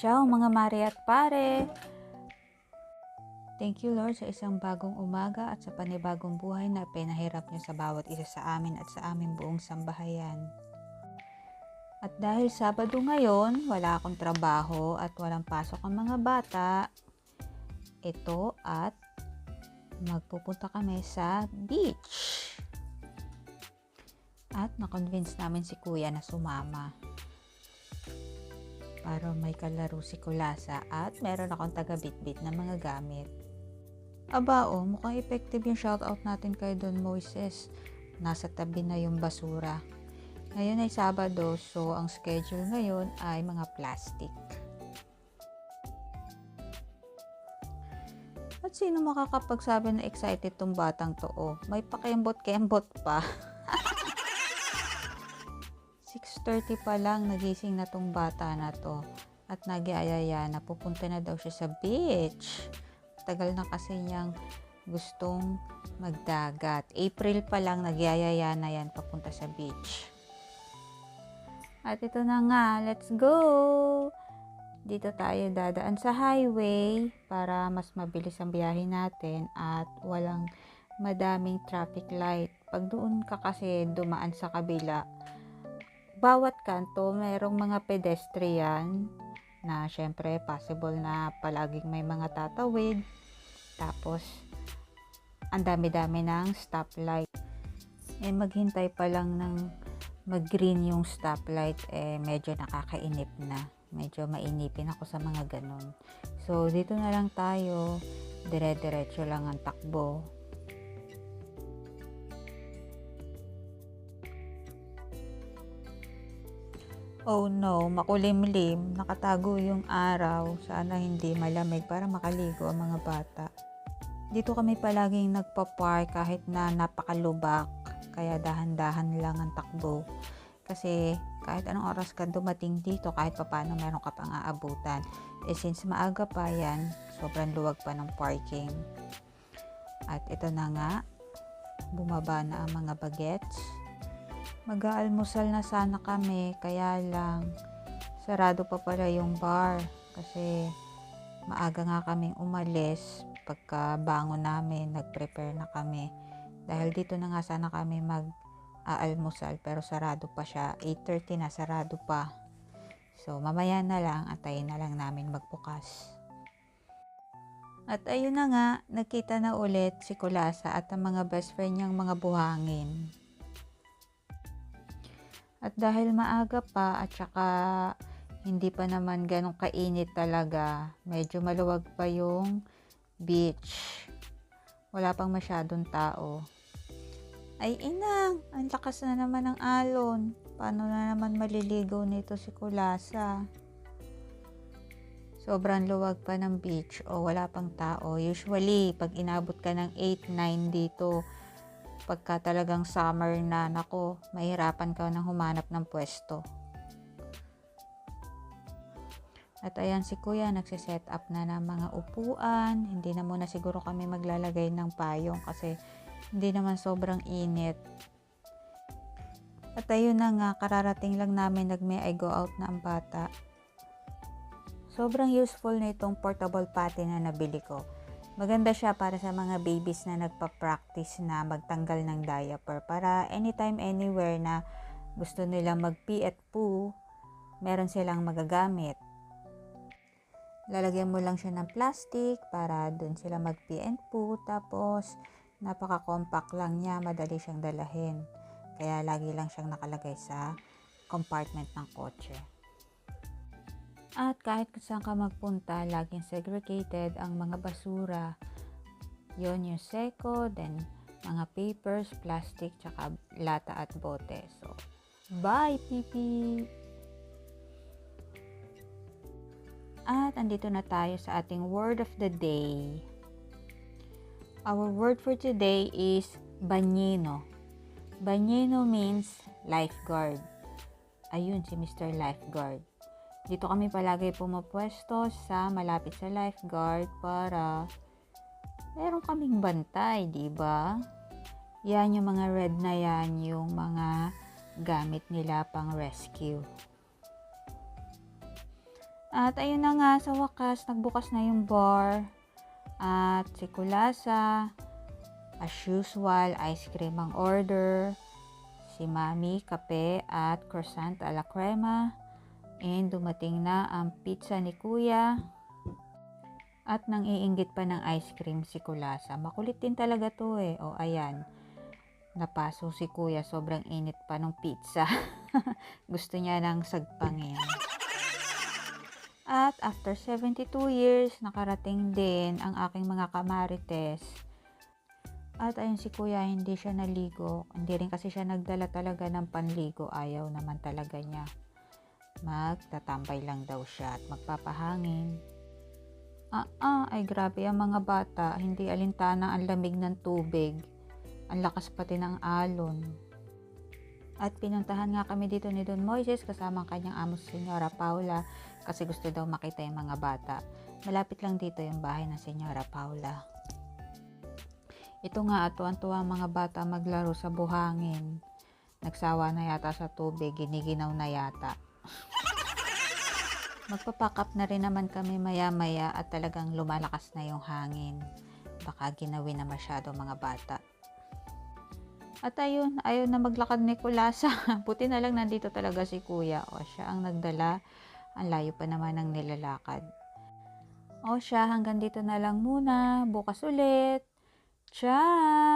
Ciao mga mare at pare! Thank you Lord sa isang bagong umaga at sa panibagong buhay na pinahirap niyo sa bawat isa sa amin at sa aming buong sambahayan. At dahil Sabado ngayon, wala akong trabaho at walang pasok ang mga bata, ito at magpupunta kami sa beach. At na-convince namin si kuya na sumama para may kalaro si Kulasa at meron akong taga-bitbit na mga gamit. Aba oh, mukhang effective yung shoutout natin kay Don Moises. Nasa tabi na yung basura. Ngayon ay Sabado, so ang schedule ngayon ay mga plastic. At sino makakapagsabi na excited tong batang to? Oh, may pakembot-kembot pa. 6.30 pa lang nagising na tong bata na to at nagyayaya na pupunta na daw siya sa beach. Tagal na kasi niyang gustong magdagat. April pa lang nagyayaya na yan papunta sa beach. At ito na nga, let's go! Dito tayo dadaan sa highway para mas mabilis ang biyahe natin at walang madaming traffic light. Pag doon ka kasi dumaan sa kabila, bawat kanto mayroong mga pedestrian na syempre possible na palaging may mga tatawid. Tapos, ang dami-dami ng stoplight. Eh, maghintay pa lang ng mag-green yung stoplight, eh, medyo nakakainip na. Medyo mainipin ako sa mga ganun. So, dito na lang tayo. Dire-diretso lang ang takbo. Oh no, makulimlim. Nakatago yung araw. Sana hindi malamig para makaligo ang mga bata. Dito kami palaging nagpa-park kahit na napakalubak. Kaya dahan-dahan lang ang takbo. Kasi kahit anong oras ka dumating dito, kahit paano meron ka pang aabutan. Eh since maaga pa yan, sobrang luwag pa ng parking. At ito na nga, bumaba na ang mga bagets mag-aalmusal na sana kami kaya lang sarado pa pala yung bar. Kasi maaga nga kaming umalis pagka bangon namin nag-prepare na kami. Dahil dito na nga sana kami mag aalmusal pero sarado pa siya. 8.30 na sarado pa. So mamaya na lang atayin na lang namin magbukas. At ayun na nga nagkita na ulit si Kulasa at ang mga best friend niyang mga buhangin at dahil maaga pa at saka hindi pa naman ganong kainit talaga, medyo maluwag pa yung beach. Wala pang masyadong tao. Ay inang, ang lakas na naman ng alon. Paano na naman maliligaw nito si Kulasa? Sobrang luwag pa ng beach o wala pang tao. Usually, pag inabot ka ng 8-9 dito, pagka talagang summer na, nako, mahirapan ka nang humanap ng pwesto. At ayan si kuya, nagsiset up na ng mga upuan. Hindi na muna siguro kami maglalagay ng payong kasi hindi naman sobrang init. At ayun na nga, kararating lang namin nag-may I go out na ang bata. Sobrang useful na itong portable potty na nabili ko. Maganda siya para sa mga babies na nagpa-practice na magtanggal ng diaper para anytime, anywhere na gusto nila mag-pee at poo, meron silang magagamit. Lalagyan mo lang siya ng plastic para dun sila mag-pee and poo. Tapos, napaka-compact lang niya, madali siyang dalahin. Kaya lagi lang siyang nakalagay sa compartment ng kotse. At kahit saan ka magpunta, laging segregated ang mga basura. Yon yung seko, then mga papers, plastic, tsaka lata at bote. So, bye, pipi! At andito na tayo sa ating word of the day. Our word for today is banyino. Banyino means lifeguard. Ayun si Mr. Lifeguard. Dito kami palagi pumapwesto sa malapit sa lifeguard para meron kaming bantay, di ba? Yan yung mga red na yan, yung mga gamit nila pang rescue. At ayun na nga, sa wakas, nagbukas na yung bar. At si Kulasa, as usual, ice cream ang order. Si Mami, kape at croissant a la crema. And dumating na ang pizza ni Kuya. At nang iinggit pa ng ice cream si Kulasa. Makulit din talaga to eh. O ayan. Napaso si Kuya. Sobrang init pa ng pizza. Gusto niya ng sagpangin. At after 72 years, nakarating din ang aking mga kamarites. At ayun si kuya, hindi siya naligo. Hindi rin kasi siya nagdala talaga ng panligo. Ayaw naman talaga niya. Magtatambay lang daw siya at magpapahangin. Ah, ah, ay grabe ang mga bata. Hindi alintana ang lamig ng tubig. Ang lakas pati ng alon. At pinuntahan nga kami dito ni Don Moises kasama ang kanyang amo Senyora Paula kasi gusto daw makita yung mga bata. Malapit lang dito yung bahay ng Senyora Paula. Ito nga at tuwan-tuwa ang mga bata maglaro sa buhangin. Nagsawa na yata sa tubig, giniginaw na yata. Magpapack up na rin naman kami maya-maya at talagang lumalakas na yung hangin. Baka ginawi na masyado mga bata. At ayun, ayaw na maglakad ni Kulasa. Buti na lang nandito talaga si Kuya. O siya ang nagdala. Ang layo pa naman ng nilalakad. O siya, hanggang dito na lang muna. Bukas ulit. Ciao!